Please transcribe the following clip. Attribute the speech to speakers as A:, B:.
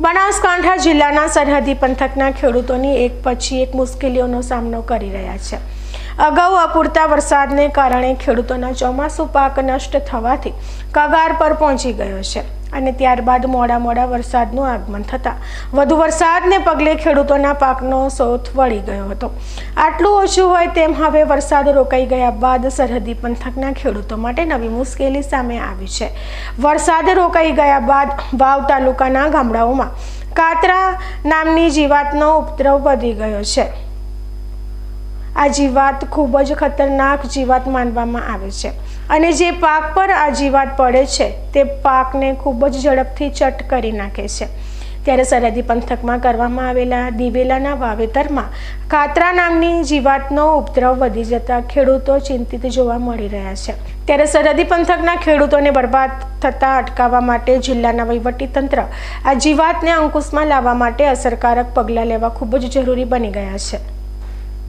A: બનાસકાંઠા જિલ્લાના સરહદી પંથકના ખેડૂતોની એક પછી એક મુશ્કેલીઓનો સામનો કરી રહ્યા છે. અગાઉ અપૂરતા વરસાદને કારણે ખેડૂતોના ચોમાસું પાક નષ્ટ થવાથી કગાર પર પહોંચી ગયો છે અને ત્યારબાદ મોડા મોડા વરસાદનું આગમન થતાં વધુ વરસાદને પગલે ખેડૂતોના પાકનો સોથ વળી ગયો હતો. આટલું ઓછું હોય તેમ હવે વરસાદ રોકાઈ ગયા બાદ સરહદી પંથકના ખેડૂતો માટે નવી મુશ્કેલી સામે આવી છે. વરસાદ રોકાઈ ગયા બાદ વાવ તાલુકાના ગામડાઓમાં કાતરા નામની જીવાતનો ઉપદ્રવ વધી ગયો છે. આ જીવાત ખૂબ જ ખતરનાક જીવાત માનવામાં આવે છે. અને જે પાક પર આ જીવાત પડે છે, તે પાકને ખૂબ જ ઝડપથી ચટ કરી નાખે છે. ત્યારે સરહદી પંથકમાં કરવામાં આવેલા દિવેલાના વાવેતરમાં કાતરા નામની જીવાતનો ઉપદ્રવ વધી જતા ખેડૂતો ચિંતિત જોવા મળી રહ્યા છે. ત્યારે સરહદી પંથકના ખેડૂતોને બરબાદ થતાં અટકાવવા માટે જિલ્લાના વહીવટીતંત્ર આ જીવાતને અંકુશમાં લાવવા માટે અસરકારક પગલાં લેવા ખૂબ જ જરૂરી બની ગયા છે.